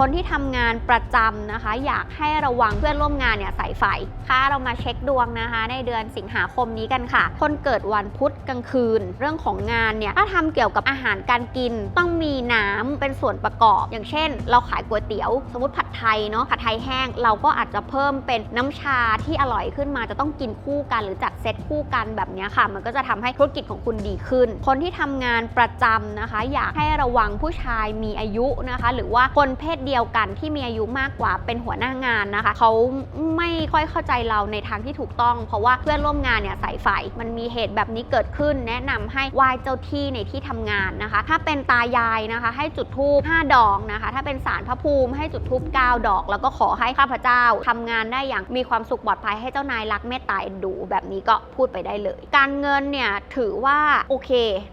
คนที่ทำงานประจำนะคะ อยากให้ระวังเพื่อนร่วมงานเนี่ยสายไฟค่ะเรามาเช็คดวงนะคะ ในเดือนสิงหาคมนี้กันค่ะ คนเกิดวันพุธกลางคืน เรื่องของงานเนี่ยถ้าทำเกี่ยวกับอาหารการกิน ต้องมีน้ำเป็นส่วนประกอบ อย่างเช่น เราขายก๋วยเตี๋ยว สมมติผัดไทยเนาะผัดไทยแห้ง เราก็อาจจะเพิ่มเป็นน้ำชาที่อร่อยขึ้นมาจะต้องกินคู่กัน หรือจัดเซตคู่กันแบบนี้ค่ะ มันก็จะทำให้ธุรกิจของคุณดีขึ้น คนที่ทำงานประจำนะคะ อยากให้ระวังผู้ชายมีอายุนะคะ หรือว่าคนเพศเดียวกันที่มีอายุมากกว่าเป็นหัวหน้างานนะคะเขาไม่ค่อยเข้าใจเราในทางที่ถูกต้อง เพราะว่าเพื่อนร่วมงานเนี่ยสายไฟมันมีเหตุแบบนี้เกิดขึ้น แนะนำให้ไหว้เจ้าที่ในที่ทำงานนะคะ ถ้าเป็นตายายนะคะ ให้จุดธูป5ดอกนะคะ ถ้าเป็นสารพระภูมิให้จุดธูป9ดอก แล้วก็ขอให้ข้าพเจ้าทำงานได้อย่างมีความสุขปลอดภัยให้เจ้านายรักเมตตาเอ็นดูแบบนี้ก็พูดไปได้เลย การเงินเนี่ยถือว่าโอเค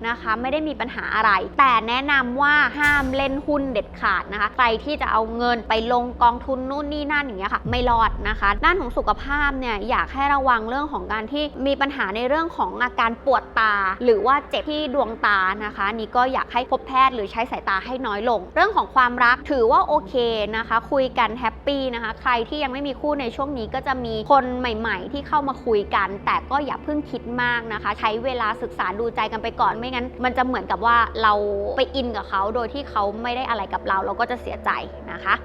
นะคะ ไม่ได้มีปัญหาอะไร แต่แนะนำว่าห้ามเล่นหุ้นเด็ดขาดนะคะใครที่จะเอาเงินไปลงกองทุนนู่นนี่นั่นอย่างเงี้ยค่ะ ไม่รอดนะคะ ด้านของสุขภาพเนี่ยอยากให้ระวังเรื่องของการที่มีปัญหาในเรื่องของอาการปวดตา หรือว่าเจ็บที่ดวงตานะคะนี่ก็อยากให้พบแพทย์หรือใช้สายตาให้น้อยลง เรื่องของความรักถือว่าโอเคนะคะ คุยกันแฮปปี้นะคะ ใครที่ยังไม่มีคู่ในช่วงนี้ก็จะมีคนใหม่ ๆ ที่เข้ามาคุยกัน แต่ก็อย่าเพิ่งคิดมากนะคะ ใช้เวลาศึกษาดูใจกันไปก่อนไม่งั้น มันจะเหมือนกับว่าเราไปอินกับเขาโดยที่เขาไม่ได้อะไรกับเรา เราก็จะเสียใจนะคะ